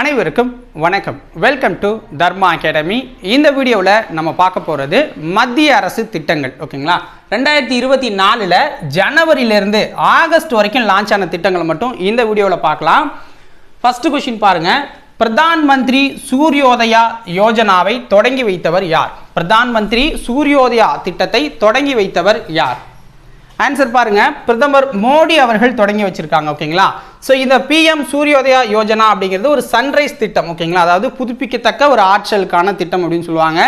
அனைவருக்கும் வணக்கம். Welcome to Dharma academy இந்த வீடியோவில் நம்ம பார்க்க போகிறது மத்திய அரசு திட்டங்கள் ஓகேங்களா? ரெண்டாயிரத்தி இருபத்தி நாலில் ஜனவரியிலேருந்து ஆகஸ்ட் வரைக்கும் லான்ச் ஆன திட்டங்களை மட்டும் இந்த வீடியோவில் பார்க்கலாம். ஃபஸ்ட்டு கொஷின் பாருங்க. பிரதான் மந்திரி சூரியோதயா யோஜனாவை தொடங்கி வைத்தவர் யார்? பிரதான் மந்திரி சூரியோதயா திட்டத்தை தொடங்கி வைத்தவர் யார்? ஆன்சர் பாருங்க. பிரதமர் மோடி அவர்கள் தொடங்கி வச்சிருக்காங்க ஓகேங்களா? ஸோ இந்த பிஎம் சூரியோதயா யோஜனா அப்படிங்கிறது ஒரு சன்ரைஸ் திட்டம் ஓகேங்களா? அதாவது புதுப்பிக்கத்தக்க ஒரு ஆற்றலுக்கான திட்டம் அப்படின்னு சொல்லுவாங்க.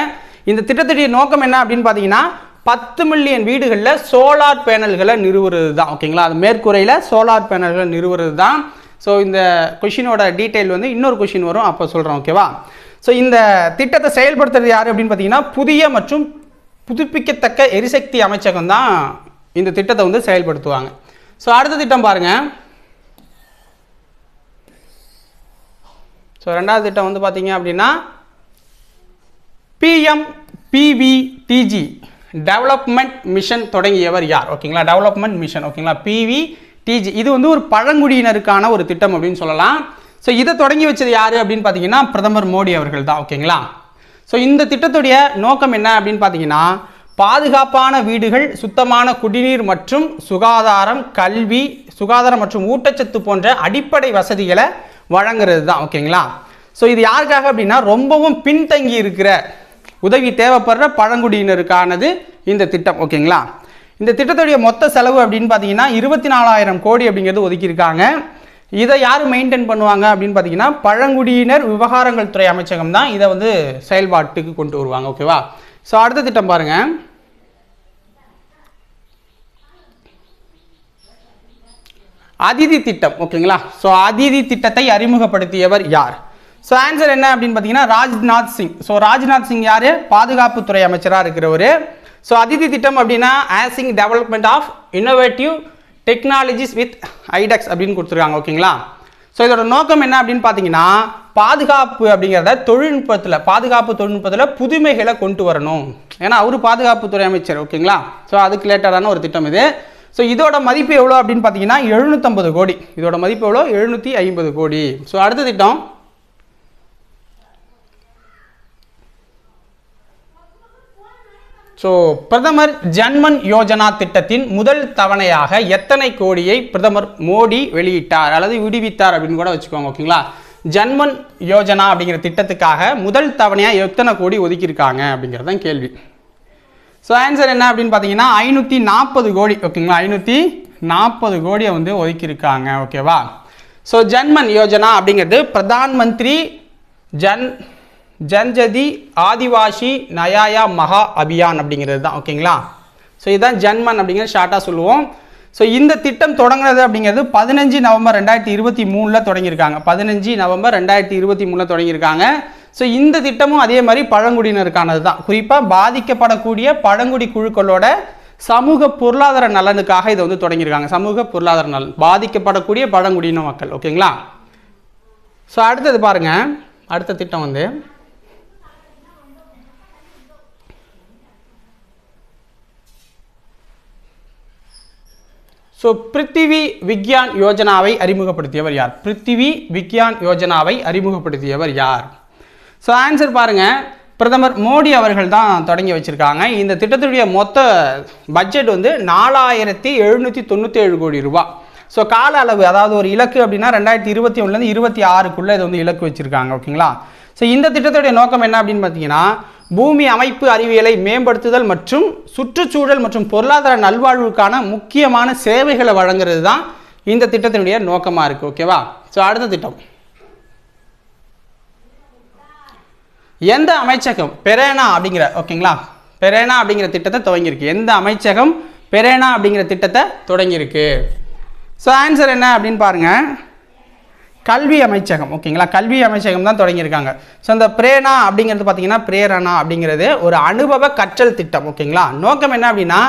இந்த திட்டத்துடைய நோக்கம் என்ன அப்படின்னு பார்த்தீங்கன்னா பத்து மில்லியன் வீடுகளில் சோலார் பேனல்களை நிறுவுறது தான் ஓகேங்களா? அது மேற்கூரையில் சோலார் பேனல்களை நிறுவுறது தான் ஸோ இந்த கொஷினோட டீட்டெயில் வந்து இன்னொரு கொஷின் வரும் அப்போ சொல்கிறோம் ஓகேவா? ஸோ இந்த திட்டத்தை செயல்படுத்துறது யார் அப்படின்னு பார்த்தீங்கன்னா புதிய மற்றும் புதுப்பிக்கத்தக்க எரிசக்தி அமைச்சகம் தான் இந்த திட்டத்தை வந்து செயல்படுத்துவாங்க. ஸோ அடுத்த திட்டம் பாருங்கள் ஸோ ரெண்டாவது திட்டம் வந்து பார்த்தீங்க அப்படின்னா பிஎம் பிவிடிஜி டெவலப்மெண்ட் மிஷன் தொடங்கியவர் யார்? ஓகேங்களா டெவலப்மெண்ட் மிஷன் ஓகேங்களா பிவி டிஜி இது வந்து ஒரு பழங்குடியினருக்கான ஒரு திட்டம் அப்படின்னு சொல்லலாம். ஸோ இதை தொடங்கி வச்சது யார் அப்படின்னு பார்த்தீங்கன்னா பிரதமர் மோடி அவர்கள் தான் ஓகேங்களா ஸோ இந்த திட்டத்துடைய நோக்கம் என்ன அப்படின்னு பார்த்தீங்கன்னா பாதுகாப்பான வீடுகள் சுத்தமான குடிநீர் மற்றும் சுகாதாரம் கல்வி சுகாதாரம் மற்றும் ஊட்டச்சத்து போன்ற அடிப்படை வசதிகளை வழங்குறது தான் ஓகேங்களா? ஸோ இது யாருக்காக அப்படின்னா ரொம்பவும் பின்தங்கி இருக்கிற உதவி தேவைப்படுற பழங்குடியினருக்கானது இந்த திட்டம் ஓகேங்களா? இந்த திட்டத்துடைய மொத்த செலவு அப்படின்னு பார்த்தீங்கன்னா இருபத்தி நாலாயிரம் கோடி அப்படிங்கிறது ஒதுக்கியிருக்காங்க. இதை யார் மெயின்டைன் பண்ணுவாங்க அப்படின்னு பார்த்தீங்கன்னா பழங்குடியினர் விவகாரங்கள் துறை அமைச்சகம் தான் இதை வந்து செயல்பாட்டுக்கு கொண்டு வருவாங்க ஓகேவா? ஸோ அடுத்த திட்டம் பாருங்கள் அதிதி திட்டம் ஓகேங்களா? ஸோ அதிதி திட்டத்தை அறிமுகப்படுத்தியவர் யார்? ஸோ ஆன்சர் என்ன அப்படின்னு பார்த்தீங்கன்னா ராஜ்நாத் சிங். ஸோ ராஜ்நாத் சிங் யார்? பாதுகாப்புத்துறை அமைச்சராக இருக்கிறவர். ஸோ அதிதி திட்டம் அப்படின்னா acing development of innovative technologies with iDEX அப்படின்னு கொடுத்துருக்காங்க ஓகேங்களா? ஸோ இதோட நோக்கம் என்ன அப்படின்னு பார்த்தீங்கன்னா பாதுகாப்பு அப்படிங்கிறத தொழில்நுட்பத்தில் பாதுகாப்பு தொழில்நுட்பத்தில் புதுமைகளை கொண்டு வரணும். ஏன்னா அவர் பாதுகாப்புத்துறை அமைச்சர் ஓகேங்களா? ஸோ அதுக்கு ரிலேட்டடான ஒரு திட்டம் இது. ஸோ இதோட மதிப்பு எவ்வளோ அப்படின்னு பார்த்தீங்கன்னா எழுநூற்றம்பது கோடி. இதோட மதிப்பு எவ்வளோ எழுநூற்றி ஐம்பது கோடி. ஸோ அடுத்த திட்டம். ஸோ பிரதமர் ஜன்மன் யோஜனா திட்டத்தின் முதல் தவணையாக எத்தனை கோடியை பிரதமர் மோடி வெளியிட்டார்? அல்லது விடுவித்தார் அப்படின்னு கூட வச்சுக்கோங்க ஓகேங்களா? ஜன்மன் யோஜனா அப்படிங்கிற திட்டத்துக்காக முதல் தவணையாக எத்தனை கோடி ஒதுக்கியிருக்காங்க அப்படிங்கிறது தான் கேள்வி. ஸோ ஆன்சர் என்ன அப்படின்னு பார்த்தீங்கன்னா ஐநூற்றி நாற்பது கோடி ஓகேங்களா? ஐநூற்றி நாற்பது கோடியை வந்து ஒதுக்கியிருக்காங்க ஓகேவா? ஸோ ஜன்மன் யோஜனா அப்படிங்கிறது பிரதான் மந்திரி ஜன் ஜன்ஜதி ஆதிவாசி நயாயா மகா அபியான் அப்படிங்கிறது தான் ஓகேங்களா? ஸோ இதுதான் ஜன்மன் அப்படிங்கிறது ஷார்ட்டாக சொல்லுவோம். ஸோ இந்த திட்டம் தொடங்கினது அப்படிங்கிறது பதினஞ்சு நவம்பர் ரெண்டாயிரத்தி இருபத்தி மூணில் தொடங்கியிருக்காங்க. பதினஞ்சு நவம்பர் ரெண்டாயிரத்தி இருபத்தி மூணில் தொடங்கியிருக்காங்க. ஸோ இந்த திட்டமும் அதே மாதிரி பழங்குடியினருக்கானது தான் குறிப்பாக பாதிக்கப்படக்கூடிய பழங்குடி குழுக்களோட சமூக பொருளாதார நலனுக்காக இதை வந்து தொடங்கியிருக்காங்க. சமூக பொருளாதார நலன் பாதிக்கப்படக்கூடிய பழங்குடியின மக்கள் ஓகேங்களா? ஸோ அடுத்தது பாருங்கள் அடுத்த திட்டம் வந்து ஸோ பிருத்திவி விக்யான் யோஜனாவை அறிமுகப்படுத்தியவர் யார்? பிருத்திவி விக்யான் யோஜனாவை அறிமுகப்படுத்தியவர் யார்? ஸோ ஆன்சர் பாருங்கள் பிரதமர் மோடி அவர்கள் தான் தொடங்கி வச்சுருக்காங்க. இந்த திட்டத்துடைய மொத்த பட்ஜெட் வந்து நாலாயிரத்தி எழுநூற்றி தொண்ணூற்றி ஏழு கோடி ரூபா. ஸோ கால அளவு அதாவது ஒரு இலக்கு அப்படின்னா ரெண்டாயிரத்தி இருபத்தி ஒன்றுலேருந்து இருபத்தி ஆறுக்குள்ளே இது வந்து இலக்கு வச்சுருக்காங்க ஓகேங்களா ஸோ இந்த திட்டத்துடைய நோக்கம் என்ன அப்படின்னு பார்த்தீங்கன்னா பூமி அமைப்பு அறிவியலை மேம்படுத்துதல் மற்றும் சுற்றுச்சூழல் மற்றும் பொருளாதார நல்வாழ்வுக்கான முக்கியமான சேவைகளை வழங்குறது தான் இந்த திட்டத்தினுடைய நோக்கமாக இருக்குது ஓகேவா? ஸோ அடுத்த திட்டம். எந்த அமைச்சகம்? பெரேனா அப்படிங்கிற ஓகேங்களா? பெரேனா அப்படிங்கிற திட்டத்தை துவங்கியிருக்கு. எந்த அமைச்சகம்? பெரேனா அப்படிங்கிற திட்டத்தை தொடங்கியிருக்கு. ஸோ ஆன்சர் என்ன அப்படின்னு பாருங்கள் கல்வி அமைச்சகம் ஓகேங்களா? கல்வி அமைச்சகம் தான் தொடங்கியிருக்காங்க. ஸோ அந்த பிரேனா அப்படிங்கிறது பார்த்தீங்கன்னா பிரேரணா அப்படிங்கிறது ஒரு அனுபவ கற்றல் திட்டம் ஓகேங்களா? நோக்கம் என்ன அப்படின்னா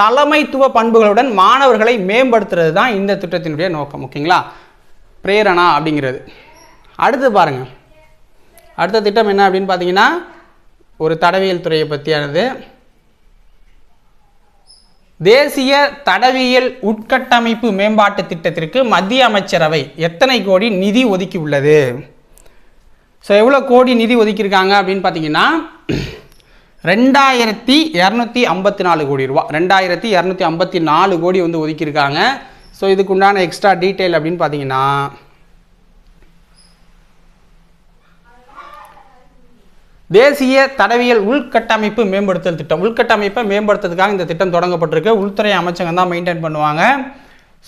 தலைமைத்துவ பண்புகளுடன் மாணவர்களை மேம்படுத்துறது தான் இந்த திட்டத்தினுடைய நோக்கம் ஓகேங்களா? பிரேரணா அப்படிங்கிறது. அடுத்து பாருங்கள் அடுத்த திட்டம் என்ன அப்படின்னு பார்த்தீங்கன்னா ஒரு தடவியல் துறையை பற்றியானது தேசிய தடவியல் உட்கட்டமைப்பு மேம்பாட்டு திட்டத்திற்கு மத்திய அமைச்சரவை எத்தனை கோடி நிதி ஒதுக்கி உள்ளது ஸோ எவ்வளோ கோடி நிதி ஒதுக்கியிருக்காங்க அப்படின்னு பார்த்தீங்கன்னா ரெண்டாயிரத்தி இரநூத்தி ஐம்பத்தி நாலு கோடி ரூபா. ரெண்டாயிரத்தி இரநூத்தி ஐம்பத்தி நாலு கோடி வந்து ஒதுக்கியிருக்காங்க. ஸோ இதுக்குண்டான எக்ஸ்ட்ரா டீட்டெயில் அப்படின்னு பார்த்தீங்கன்னா தேசிய தடவியல் உள்கட்டமைப்பு மேம்படுத்தல் திட்டம். உள்கட்டமைப்பை மேம்படுத்துறதுக்காக இந்த திட்டம் தொடங்கப்பட்டிருக்கு. உள்துறை அமைச்சகம் தான் மெயின்டைன் பண்ணுவாங்க.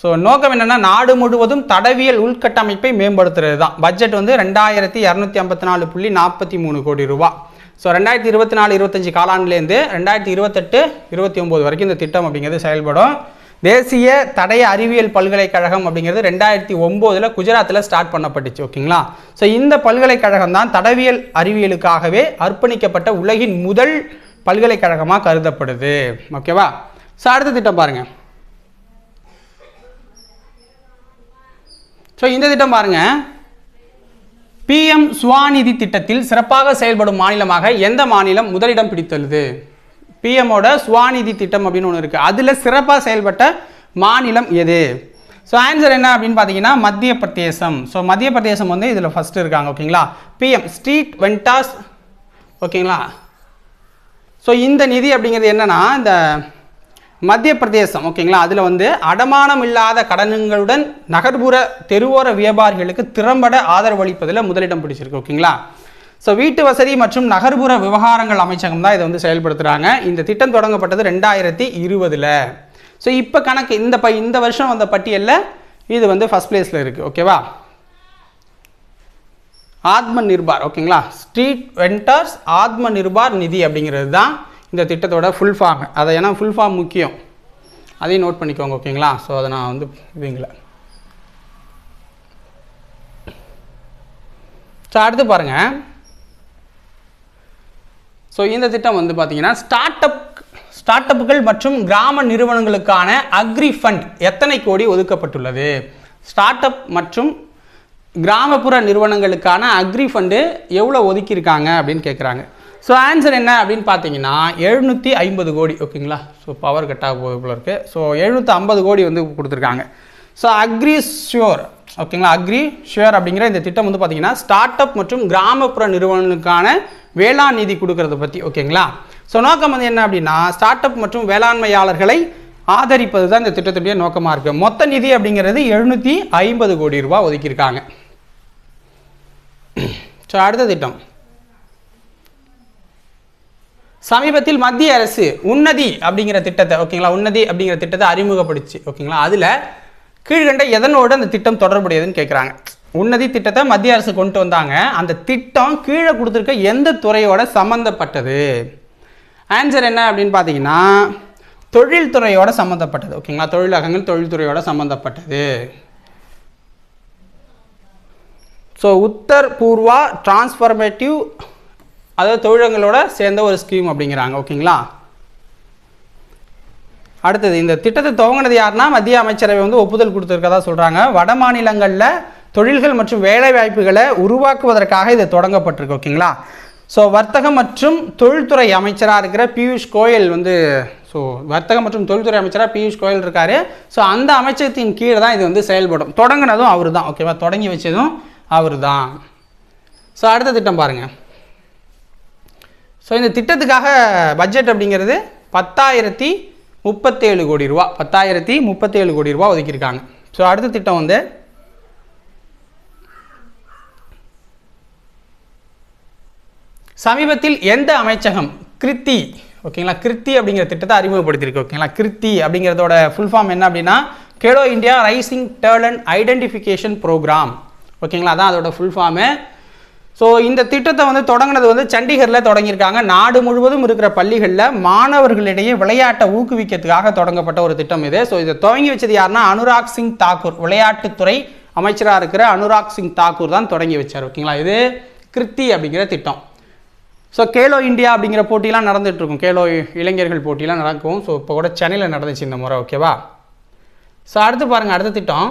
ஸோ நோக்கம் என்னென்னா நாடு முழுவதும் தடவியல் உள்கட்டமைப்பை மேம்படுத்துறது தான். பட்ஜெட் வந்து ரெண்டாயிரத்தி இரநூத்தி ஐம்பத்தி நாலு புள்ளி நாற்பத்தி மூணு கோடி ரூபா. ஸோ ரெண்டாயிரத்தி இருபத்தி நாலு இருபத்தஞ்சி காலாண்டுலேருந்து ரெண்டாயிரத்தி இருபத்தெட்டு இருபத்தி ஒம்பது வரைக்கும் இந்த திட்டம் அப்படிங்கிறது செயல்படும். தேசிய தடய அறிவியல் பல்கலைக்கழகம் அப்படிங்கிறது ரெண்டாயிரத்தி ஒம்போதில் குஜராத்தில் ஸ்டார்ட் பண்ணப்பட்டுச்சு ஓகேங்களா? ஸோ இந்த பல்கலைக்கழகம் தான் தடவியல் அறிவியலுக்காகவே அர்ப்பணிக்கப்பட்ட உலகின் முதல் பல்கலைக்கழகமாக கருதப்படுது ஓகேவா? ஸோ அடுத்த திட்டம் பாருங்கள் ஸோ இந்த திட்டம் பாருங்கள் பிஎம் சுவாநிதி திட்டத்தில் சிறப்பாக செயல்படும் மாநிலமாக எந்த மாநிலம் முதலிடம் பிடித்துள்ளது? பிஎம்மோட சுவாநிதி திட்டம் அப்படின்னு ஒன்று இருக்குது அதில் சிறப்பாக செயல்பட்ட மாநிலம் எது? ஸோ ஆன்சர் என்ன அப்படின்னு பார்த்தீங்கன்னா மத்திய பிரதேசம். ஸோ மத்திய பிரதேசம் வந்து இதில் ஃபஸ்ட்டு இருக்காங்க ஓகேங்களா? பிஎம் ஸ்ட்ரீட் வெண்டாஸ் ஓகேங்களா? ஸோ இந்த நிதி அப்படிங்கிறது என்னன்னா இந்த மத்திய பிரதேசம் ஓகேங்களா? அதில் வந்து அடமானம் இல்லாத கடனுங்களுடன் நகர்ப்புற தெருவோர வியாபாரிகளுக்கு திறம்பட ஆதரவு அளிப்பதில் முதலிடம் பிடிச்சிருக்கு ஓகேங்களா? ஸோ வீட்டு வசதி மற்றும் நகர்ப்புற விவகாரங்கள் அமைச்சகம் தான் இதை வந்து செயல்படுத்துகிறாங்க இந்த திட்டம் தொடங்கப்பட்டது ரெண்டாயிரத்தி இருபதில். ஸோ இப்போ கணக்கு இந்த ப இந்த வருஷம் வந்த பட்டியலில் இது வந்து ஃபஸ்ட் பிளேஸில் இருக்குது ஓகேவா ஆத்ம நிர்பார் ஓகேங்களா ஸ்ட்ரீட் வெண்டர்ஸ் ஆத்ம நிர்பார் நிதி அப்படிங்கிறது தான் இந்த திட்டத்தோட ஃபுல் ஃபார்ம் அதை ஏன்னா ஃபுல் ஃபார்ம் முக்கியம். அதையும் நோட் பண்ணிக்கோங்க ஓகேங்களா ஸோ அதை நான் வந்து இதுங்கள. ஸோ அடுத்து பாருங்கள் ஸோ இந்த திட்டம் வந்து பார்த்தீங்கன்னா ஸ்டார்ட் அப் ஸ்டார்ட் அப்புகள் மற்றும் கிராம நிறுவனங்களுக்கான அக்ரி ஃபண்ட் எத்தனை கோடி ஒதுக்கப்பட்டுள்ளது? ஸ்டார்ட் அப் மற்றும் கிராமப்புற நிறுவனங்களுக்கான அக்ரி ஃபண்டு எவ்வளோ ஒதுக்கியிருக்காங்க அப்படின்னு கேட்குறாங்க ஸோ ஆன்சர் என்ன அப்படின்னு பார்த்தீங்கன்னா எழுநூற்றி ஐம்பது கோடி ஓகேங்களா ஸோ பவர் கட்டாக போகுது போல இருக்குது ஸோ எழுநூற்றி ஐம்பது கோடி வந்து கொடுத்துருக்காங்க. ஸோ அக்ரி ஷியோர் ஓகேங்களா? அக்ரி ஷேர் அப்படிங்கிற இந்த திட்டம் வந்து பார்த்தீங்கன்னா ஸ்டார்ட் அப் மற்றும் கிராமப்புற நிறுவனங்களுக்கான வேளாண் நிதி கொடுக்கறத பற்றி ஓகேங்களா? ஸோ நோக்கம் வந்து என்ன அப்படின்னா ஸ்டார்ட் அப் மற்றும் வேளாண்மையாளர்களை ஆதரிப்பது தான் இந்த திட்டத்துடைய நோக்கமாக இருக்குது மொத்த நிதி அப்படிங்கிறது எழுநூற்றி ஐம்பது கோடி ரூபாய் ஒதுக்கியிருக்காங்க. ஸோ அடுத்த திட்டம். சமீபத்தில் மத்திய அரசு உன்னதி அப்படிங்கிற திட்டத்தை ஓகேங்களா உன்னதி அப்படிங்கிற திட்டத்தை அறிமுகப்படுச்சு ஓகேங்களா அதில் கீழ்கண்ட எதனோடு அந்த திட்டம் தொடர்புடையதுன்னு கேட்குறாங்க உன்னதி திட்டத்தை மத்திய அரசு கொண்டு வந்தாங்க. அந்த திட்டம் கீழே கொடுத்துருக்க எந்த துறையோட சம்மந்தப்பட்டது ஆன்சர் என்ன அப்படின்னு பார்த்தீங்கன்னா தொழில்துறையோட சம்மந்தப்பட்டது ஓகேங்களா தொழிலகங்கள் தொழில்துறையோட சம்மந்தப்பட்டது ஸோ உத்தர் பூர்வா டிரான்ஸ்ஃபர்மேட்டிவ் அதாவது தொழிலகங்களோட சேர்ந்த ஒரு ஸ்கீம் அப்படிங்கிறாங்க. ஓகேங்களா அடுத்தது இந்த திட்டத்தை துவங்கினது யாருன்னா மத்திய அமைச்சரவை வந்து ஒப்புதல் கொடுத்துருக்கதா சொல்கிறாங்க வட மாநிலங்களில் தொழில்கள் மற்றும் வேலைவாய்ப்புகளை உருவாக்குவதற்காக இது தொடங்கப்பட்டிருக்கு ஓகேங்களா? ஸோ வர்த்தகம் மற்றும் தொழில்துறை அமைச்சராக இருக்கிற பியூஷ் கோயல் வந்து ஸோ வர்த்தகம் மற்றும் தொழில்துறை அமைச்சராக பியூஷ் கோயல் இருக்கார். ஸோ அந்த அமைச்சகத்தின் கீழே தான் இது வந்து செயல்படும். தொடங்கினதும் அவர் தான் ஓகேவா? தொடங்கி வச்சதும் அவர் தான் ஸோ அடுத்த திட்டம் பாருங்கள் ஸோ இந்த திட்டத்துக்காக பட்ஜெட் அப்படிங்கிறது பத்தாயிரத்தி முப்பத்தேழு கோடி ரூபா பத்தாயிரத்தி முப்பத்தேழு கோடி ரூபா ஒதுக்கியிருக்காங்க. ஸோ அடுத்த திட்டம் வந்து சமீபத்தில் எந்த அமைச்சகம் கிருத்தி ஓகேங்களா கிருத்தி அப்படிங்கிற திட்டத்தை அறிமுகப்படுத்தியிருக்கு ஓகேங்களா கிருத்தி அப்படிங்கிறதோட ஃபுல் ஃபார்ம் என்ன அப்படின்னா Khelo India rising talent identification programme ஓகேங்களா அதான் அதோட ஃபுல் ஃபார்மு ஸோ இந்த திட்டத்தை வந்து தொடங்கினது வந்து சண்டிகரில் தொடங்கியிருக்காங்க. நாடு முழுவதும் இருக்கிற பள்ளிகளில் மாணவர்களிடையே விளையாட்டை ஊக்குவிக்கிறதுக்காக தொடங்கப்பட்ட ஒரு திட்டம் இது. ஸோ இதை துவங்கி வச்சது யாருன்னா அனுராக் சிங் தாக்கூர் விளையாட்டுத்துறை அமைச்சராக இருக்கிற அனுராக் சிங் தாக்கூர் தான் தொடங்கி வச்சார் ஓகேங்களா? இது கிருத்தி அப்படிங்கிற திட்டம். ஸோ கேலோ இந்தியா அப்படிங்கிற போட்டிலாம் நடந்துகிட்ருக்கும். கேலோ இளைஞர்கள் போட்டிலாம் நடக்கும். ஸோ இப்போ கூட சென்னையில் நடந்துச்சு இந்த முறை ஓகேவா? ஸோ அடுத்து பாருங்கள் அடுத்த திட்டம்.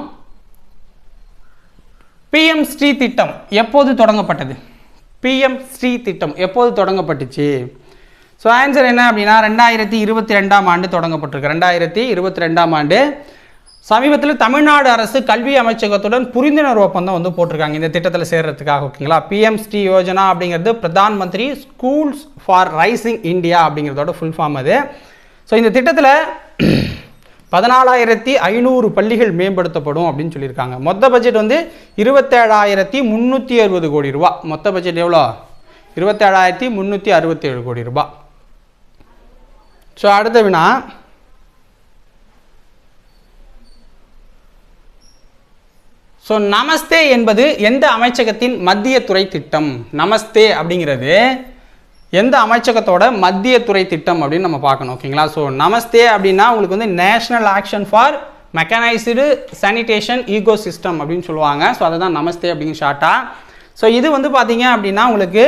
பிஎம் ஸ்ரீ திட்டம் எப்போது தொடங்கப்பட்டது? பிஎம் ஸ்ரீ திட்டம் எப்போது தொடங்கப்பட்டுச்சு? ஸோ ஆன்சர் என்ன அப்படின்னா ரெண்டாயிரத்தி இருபத்தி ரெண்டாம் ஆண்டு தொடங்கப்பட்டிருக்கு. ரெண்டாயிரத்தி இருபத்தி ரெண்டாம் ஆண்டு சமீபத்தில் தமிழ்நாடு அரசு கல்வி அமைச்சகத்துடன் புரிந்துணர்வு ஒப்பந்தம் வந்து போட்டிருக்காங்க. இந்த திட்டத்தில் சேர்கிறதுக்காக ஓகேங்களா பிஎம்ஸ்டி யோஜனா அப்படிங்கிறது Pradhan Mantri schools for rising India அப்படிங்கிறதோட ஃபுல் ஃபார்ம் அது. ஸோ இந்த திட்டத்தில் பதினாலாயிரத்தி ஐநூறு பள்ளிகள் மேம்படுத்தப்படும் அப்படின்னு சொல்லியிருக்காங்க. மொத்த பட்ஜெட் வந்து இருபத்தேழாயிரத்தி முந்நூற்றி அறுபது கோடி ரூபா. மொத்த பட்ஜெட் எவ்வளோ? இருபத்தேழாயிரத்தி முந்நூற்றி அறுபத்தேழு கோடி ரூபா. ஸோ அடுத்த வினா. ஸோ நமஸ்தே என்பது எந்த அமைச்சகத்தின் மத்திய துறை திட்டம்? நமஸ்தே அப்படிங்கிறது எந்த அமைச்சகத்தோட மத்திய துறை திட்டம் அப்படின்னு நம்ம பார்க்கணும் ஓகேங்களா? ஸோ நமஸ்தே அப்படின்னா உங்களுக்கு வந்து national action for mechanised sanitation ecosystem அப்படின்னு சொல்லுவாங்க. ஸோ அதை தான் நமஸ்தே அப்படின்னு ஷார்ட்டாக ஸோ இது வந்து பார்த்தீங்க அப்படின்னா உங்களுக்கு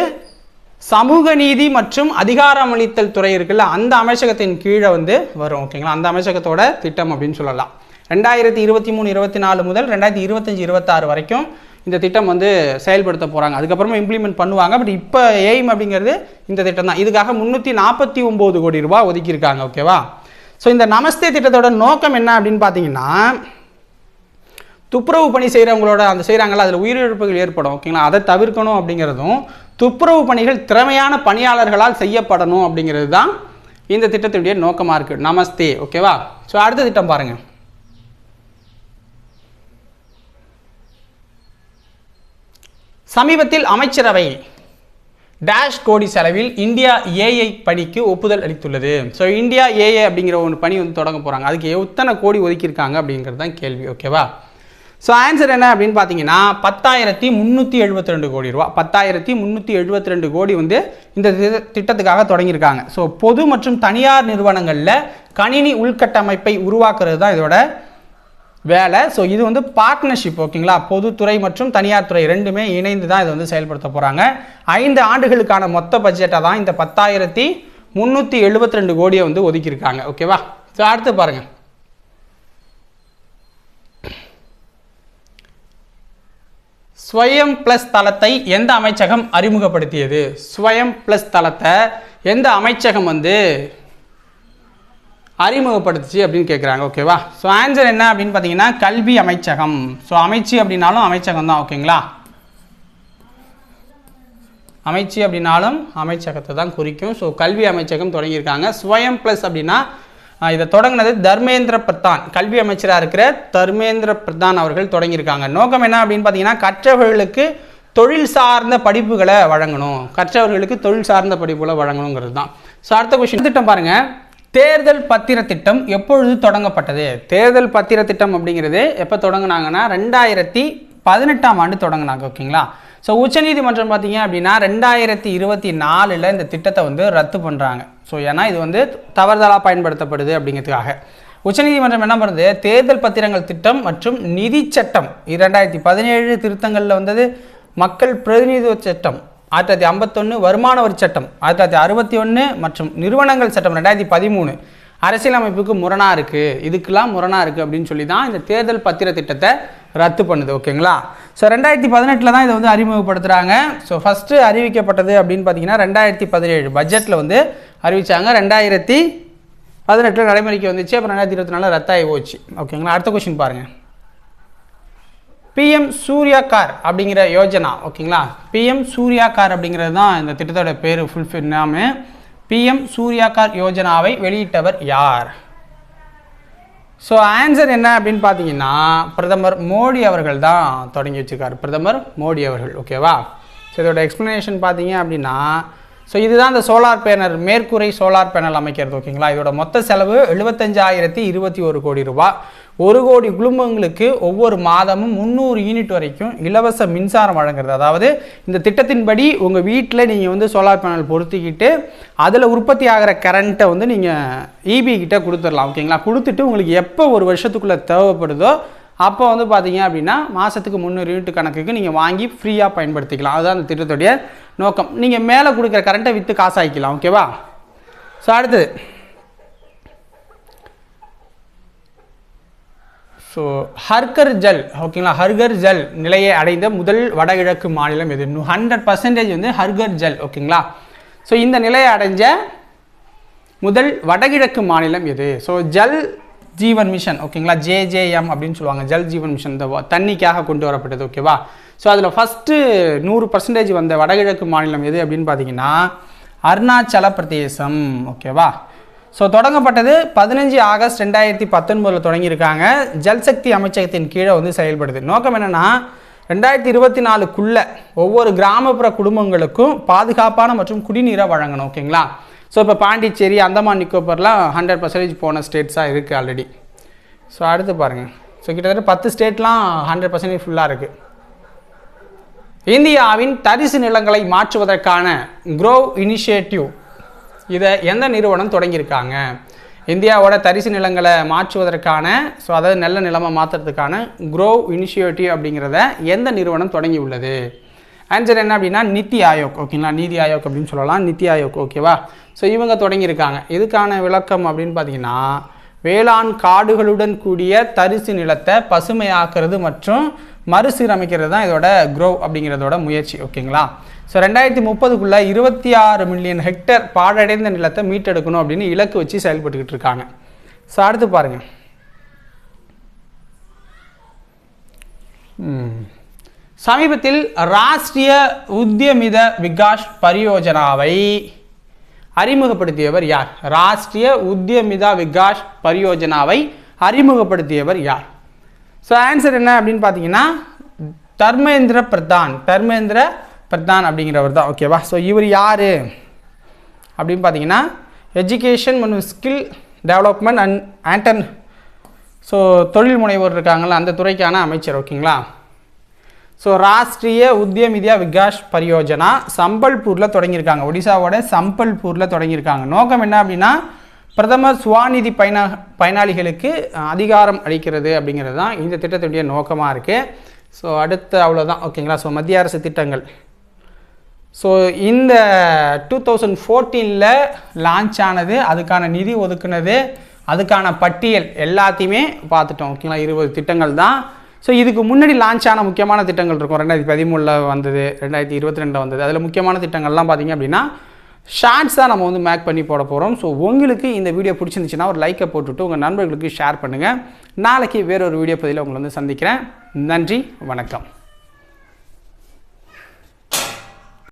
சமூக நீதி மற்றும் அதிகாரமளித்தல் துறை இருக்குல்ல அந்த அமைச்சகத்தின் கீழே வந்து வரும் ஓகேங்களா? அந்த அமைச்சகத்தோட திட்டம் அப்படின்னு சொல்லலாம். ரெண்டாயிரத்தி இருபத்தி மூணு இருபத்தி நாலு முதல் ரெண்டாயிரத்தி இருபத்தஞ்சி இருபத்தாறு வரைக்கும் இந்த திட்டம் வந்து செயல்படுத்த போகிறாங்க அதுக்கப்புறமா இம்ப்ளிமெண்ட் பண்ணுவாங்க. பட் இப்போ எய்ம் அப்படிங்கிறது இந்த திட்டம் தான். இதுக்காக முந்நூற்றி நாற்பத்தி ஒம்பது கோடி ரூபா ஒதுக்கியிருக்காங்க. ஓகேவா ஸோ இந்த நமஸ்தே திட்டத்தோட நோக்கம் என்ன அப்படின்னு பார்த்தீங்கன்னா துப்புரவு பணி செய்கிறவங்களோட அந்த செய்கிறாங்களா அதில் உயிரிழப்புகள் ஏற்படும். ஓகேங்களா அதை தவிர்க்கணும் அப்படிங்கிறதும் துப்புரவு பணிகள் திறமையான பணியாளர்களால் செய்யப்படணும் அப்படிங்கிறது தான் இந்த திட்டத்தினுடைய நோக்கமாக இருக்குது நமஸ்தே. ஓகேவா ஸோ அடுத்த திட்டம் பாருங்கள் சமீபத்தில் அமைச்சரவை டேஷ் கோடி செலவில் இந்தியா ஏஐ பணிக்கு ஒப்புதல் அளித்துள்ளது. ஸோ இந்தியா ஏஐ அப்படிங்கிற ஒரு பணி வந்து தொடங்க போகிறாங்க அதுக்கு எத்தனை கோடி ஒதுக்கியிருக்காங்க அப்படிங்கிறது தான் கேள்வி ஓகேவா ஸோ ஆன்சர் என்ன அப்படின்னு பார்த்தீங்கன்னா பத்தாயிரத்தி முந்நூற்றி எழுபத்தி ரெண்டு கோடி ரூபா. பத்தாயிரத்தி முந்நூற்றி எழுபத்தி ரெண்டு கோடி வந்து இந்த திட்டத்துக்காக தொடங்கியிருக்காங்க. ஸோ பொது மற்றும் தனியார் நிறுவனங்களில் கணினி உள்கட்டமைப்பை உருவாக்குறது தான் இதோட வேலை. ஸோ இது வந்து பார்ட்னர்ஷிப் ஓகேங்களா பொதுத்துறை மற்றும் தனியார் துறை ரெண்டுமே இணைந்து தான் இதை வந்து செயல்படுத்த போகிறாங்க ஐந்து ஆண்டுகளுக்கான மொத்த பட்ஜெட்டை தான் இந்த பத்தாயிரத்தி முந்நூற்றி எழுபத்தி ரெண்டு கோடியை வந்து ஒதுக்கியிருக்காங்க ஓகேவா ஸோ அடுத்து பாருங்கள் ஸ்வயம் ப்ளஸ் தளத்தை எந்த அமைச்சகம் அறிமுகப்படுத்தியது? ஸ்வயம் ப்ளஸ் தளத்தை எந்த அமைச்சகம் வந்து அறிமுகப்படுத்துச்சு அப்படின்னு கேட்குறாங்க ஓகேவா ஸோ ஆன்சர் என்ன அப்படின்னு பார்த்தீங்கன்னா கல்வி அமைச்சகம். ஸோ அமைச்சு அப்படின்னாலும் அமைச்சகம் தான் ஓகேங்களா அமைச்சு அப்படின்னாலும் அமைச்சகத்தை தான் குறிக்கும். ஸோ கல்வி அமைச்சகம் தொடங்கியிருக்காங்க. ஸ்வயம் ப்ளஸ் அப்படின்னா இதை தொடங்கினது தர்மேந்திர பிரதான். கல்வி அமைச்சராக இருக்கிற தர்மேந்திர பிரதான் அவர்கள் தொடங்கியிருக்காங்க. நோக்கம் என்ன அப்படின்னு பார்த்தீங்கன்னா கற்றவர்களுக்கு தொழில் சார்ந்த படிப்புகளை வழங்கணும். கற்றவர்களுக்கு தொழில் சார்ந்த படிப்புகளை வழங்கணுங்கிறது தான். ஸோ அடுத்த கொஸ்டின் திட்டம் பாருங்கள் தேர்தல் பத்திர திட்டம் எப்பொழுது தொடங்கப்பட்டது? தேர்தல் பத்திர திட்டம் அப்படிங்கிறது எப்போ தொடங்கினாங்கன்னா ரெண்டாயிரத்தி பதினெட்டாம் ஆண்டு தொடங்கினாங்க ஓகேங்களா? ஸோ உச்சநீதிமன்றம் பார்த்தீங்க அப்படின்னா ரெண்டாயிரத்தி இருபத்தி நாலில் இந்த திட்டத்தை வந்து ரத்து பண்ணுறாங்க ஸோ ஏன்னா இது வந்து தவறுதலாக பயன்படுத்தப்படுது அப்படிங்கிறதுக்காக. உச்சநீதிமன்றம் என்ன பண்ணுறது தேர்தல் பத்திரங்கள் திட்டம் மற்றும் நிதி சட்டம் இரண்டாயிரத்தி பதினேழு திருத்தங்களில் வந்தது. மக்கள் பிரதிநிதித்துவ சட்டம் ஆயிரத்தி தொள்ளாயிரத்தி ஐம்பத்தொன்று வருமான வரி சட்டம் ஆயிரத்தி தொள்ளாயிரத்தி அறுபத்தி ஒன்று மற்றும் நிறுவனங்கள் சட்டம் ரெண்டாயிரத்தி பதிமூணு. அரசியலமைப்புக்கு முரணாக இருக்குது இதுக்கெல்லாம் முரணாக இருக்குது அப்படின்னு சொல்லி தான் இந்த தேர்தல் பத்திர திட்டத்தை ரத்து பண்ணுது ஓகேங்களா? ஸோ ரெண்டாயிரத்தி பதினெட்டில் தான் இதை வந்து அறிமுகப்படுத்துகிறாங்க ஸோ ஃபஸ்ட்டு அறிவிக்கப்பட்டது அப்படின்னு பார்த்தீங்கன்னா ரெண்டாயிரத்தி பதினேழு பட்ஜெட்டில் வந்து அறிவிச்சாங்க. ரெண்டாயிரத்தி பதினெட்டில் நடைமுறைக்கு வந்துச்சு. அப்புறம் ரெண்டாயிரத்தி இருபத்தி நாலில் ரத்தாகி போச்சு. ஓகேங்களா? அடுத்த கொஷின் பாருங்கள் பிஎம் சூர்யா கார் அப்படிங்கிற யோஜனா ஓகேங்களா? பிஎம் சூர்யா கார் அப்படிங்கிறது தான் இந்த திட்டத்தோட பேர் ஃபுல்ஃபில் நாமு. பிஎம் சூர்யா கார் யோஜனாவை வெளியிட்டவர் யார்? ஸோ ஆன்சர் என்ன அப்படின்னு பார்த்தீங்கன்னா பிரதமர் மோடி அவர்கள் தான் தொடங்கி வச்சுருக்கார். பிரதமர் மோடி அவர்கள் ஓகேவா ஸோ இதோட எக்ஸ்ப்ளனேஷன் பார்த்தீங்க அப்படின்னா ஸோ இதுதான் இந்த சோலார் பேனல் மேற்கூரை சோலார் பேனல் அமைக்கிறது ஓகேங்களா? இதோட மொத்த செலவு எழுபத்தஞ்சாயிரத்தி இருபத்தி ஒரு கோடி ரூபாய் ஒரு கோடி குடும்பங்களுக்கு ஒவ்வொரு மாதமும் முந்நூறு யூனிட் வரைக்கும் இலவச மின்சாரம் வழங்குறது. அதாவது இந்த திட்டத்தின்படி உங்கள் வீட்டில் நீங்கள் வந்து சோலார் பேனல் பொருத்திக்கிட்டு அதில் உற்பத்தி ஆகிற கரண்ட்டை வந்து நீங்கள் இபி கிட்ட கொடுத்துடலாம் ஓகேங்களா கொடுத்துட்டு உங்களுக்கு எப்போ ஒரு வருஷத்துக்குள்ளே தேவைப்படுதோ அப்போ வந்து பார்த்தீங்க அப்படின்னா மாதத்துக்கு முந்நூறு யூனிட் கணக்குக்கு நீங்கள் வாங்கி ஃப்ரீயாக பயன்படுத்திக்கலாம். அதுதான் அந்த திட்டத்துடைய நோக்கம். நீங்கள் மேலே கொடுக்குற கரண்ட்டை விற்று காசாக்கிக்கலாம் ஓகேவா ஸோ அடுத்தது. ஸோ ஹர்கர் ஜல் ஓகேங்களா ஹர்கர் ஜல் நிலையை அடைந்த முதல் வடகிழக்கு மாநிலம் எது? ஹண்ட்ரட் பர்சன்டேஜ் வந்து ஹர்கர் ஜல் ஓகேங்களா ஸோ இந்த நிலையை அடைஞ்ச முதல் வடகிழக்கு மாநிலம் எது? ஸோ ஜல் ஜீவன் மிஷன் ஓகேங்களா ஜேஜேஎம் அப்படின்னு சொல்லுவாங்க ஜல் ஜீவன் மிஷன் இந்த தண்ணிக்காக கொண்டு வரப்பட்டது ஓகேவா ஸோ அதில் ஃபஸ்ட்டு நூறு பர்சன்டேஜ் வந்த வடகிழக்கு மாநிலம் எது அப்படின்னு பார்த்தீங்கன்னா அருணாச்சல பிரதேசம் ஓகேவா ஸோ தொடங்கப்பட்டது பதினஞ்சு ஆகஸ்ட் ரெண்டாயிரத்தி பத்தொன்பதில் தொடங்கியிருக்காங்க. ஜல்சக்தி அமைச்சகத்தின் கீழே வந்து செயல்படுது. நோக்கம் என்னென்னா ரெண்டாயிரத்தி இருபத்தி நாலுக்குள்ளே ஒவ்வொரு கிராமப்புற குடும்பங்களுக்கும் பாதுகாப்பான மற்றும் குடிநீரை வழங்கணும் ஓகேங்களா? ஸோ இப்போ பாண்டிச்சேரி அந்தமான் நிக்கோபர்லாம் ஹண்ட்ரட் பர்சன்டேஜ் போன ஸ்டேட்ஸாக இருக்குது ஆல்ரெடி ஸோ அடுத்து பாருங்கள் ஸோ கிட்டத்தட்ட பத்து ஸ்டேட்லாம் ஹண்ட்ரட் பர்சன்டேஜ் ஃபுல்லாக இருக்குது இந்தியாவின் தரிசு நிலங்களை மாற்றுவதற்கான க்ரோவ் இனிஷியேட்டிவ் இதை எந்த நிறுவனம் தொடங்கியிருக்காங்க? இந்தியாவோட தரிசு நிலங்களை மாற்றுவதற்கான ஸோ அதாவது நல்ல நிலமாக மாற்றுறதுக்கான க்ரோவ் இனிஷியேட்டிவ் அப்படிங்கிறத எந்த நிறுவனம் தொடங்கி உள்ளது ஆன்சர் என்ன அப்படின்னா நித்தி ஆயோக் ஓகேங்களா நீதி ஆயோக் அப்படின்னு சொல்லலாம். நித்தி ஆயோக் ஓகேவா ஸோ இவங்க தொடங்கியிருக்காங்க. இதுக்கான விளக்கம் அப்படின்னு பார்த்தீங்கன்னா வேளாண் காடுகளுடன் கூடிய தரிசு நிலத்தை பசுமையாக்குறது மற்றும் மறுசீரமைக்கிறது தான் இதோட க்ரோ அப்படிங்கிறதோட முயற்சி ஓகேங்களா ஸோ ரெண்டாயிரத்தி முப்பதுக்குள்ளே இருபத்தி ஆறு மில்லியன் ஹெக்டர் பாழடைந்த நிலத்தை மீட்டெடுக்கணும் அப்படின்னு இலக்கு வச்சு செயல்பட்டுக்கிட்டு இருக்காங்க. ஸோ அடுத்து பாருங்கள் சமீபத்தில் ராஷ்டிரிய உத்தியமித விகாஷ் பரியோஜனாவை அறிமுகப்படுத்தியவர் யார்? ராஷ்டிரிய உத்தியமிதா விகாஷ் பரியோஜனாவை அறிமுகப்படுத்தியவர் யார்? ஸோ ஆன்சர் என்ன அப்படின்னு பார்த்தீங்கன்னா தர்மேந்திர பிரதான். தர்மேந்திர பிரதான் அப்படிங்கிறவர் தான் ஓகேவா ஸோ இவர் யார்? அப்படின்னு பார்த்தீங்கன்னா எஜுகேஷன் மற்றும் ஸ்கில் டெவலப்மெண்ட் அண்ட் ஆண்டன் ஸோ தொழில் முனைவோர் இருக்காங்களா அந்த துறைக்கான அமைச்சர் ஓகேங்களா ஸோ ராஷ்ட்ரிய உத்தியமிதியா விகாஷ் பரியோஜனா சம்பல்பூரில் தொடங்கியிருக்காங்க. ஒடிசாவோட சம்பல்பூரில் தொடங்கியிருக்காங்க. நோக்கம் என்ன அப்படின்னா பிரதமர் சுவாநிதி பயனா பயனாளிகளுக்கு அதிகாரம் அளிக்கிறது அப்படிங்கிறது தான் இந்த திட்டத்துடைய நோக்கமாக இருக்குது ஸோ அடுத்து அவ்வளோதான் ஓகேங்களா ஸோ மத்திய அரசு திட்டங்கள். ஸோ இந்த டூ தௌசண்ட் ஃபோர்டீனில் லான்ச் ஆனது அதுக்கான நிதி ஒதுக்குனது அதுக்கான பட்டியல் எல்லாத்தையுமே பார்த்துட்டோம். ஓகேங்களா இருபது திட்டங்கள் தான். ஸோ இதுக்கு முன்னாடி லான்ச் ஆன முக்கியமான திட்டங்கள் இருக்கும். ரெண்டாயிரத்தி பதிமூணில் வந்தது ரெண்டாயிரத்தி இருபத்தி ரெண்டில் வந்தது. அதில் முக்கியமான திட்டங்கள்லாம் பார்த்தீங்க அப்படின்னா ஷார்ட்ஸாக நம்ம வந்து மேக் பண்ணி போட போகிறோம் ஸோ உங்களுக்கு இந்த வீடியோ பிடிச்சிருந்துச்சுன்னா ஒரு லைக்கை போட்டுவிட்டு உங்கள் நண்பர்களுக்கு ஷேர் பண்ணுங்கள் நாளைக்கு வேறொரு வீடியோ பதிவில் உங்களை வந்து சந்திக்கிறேன். நன்றி வணக்கம்.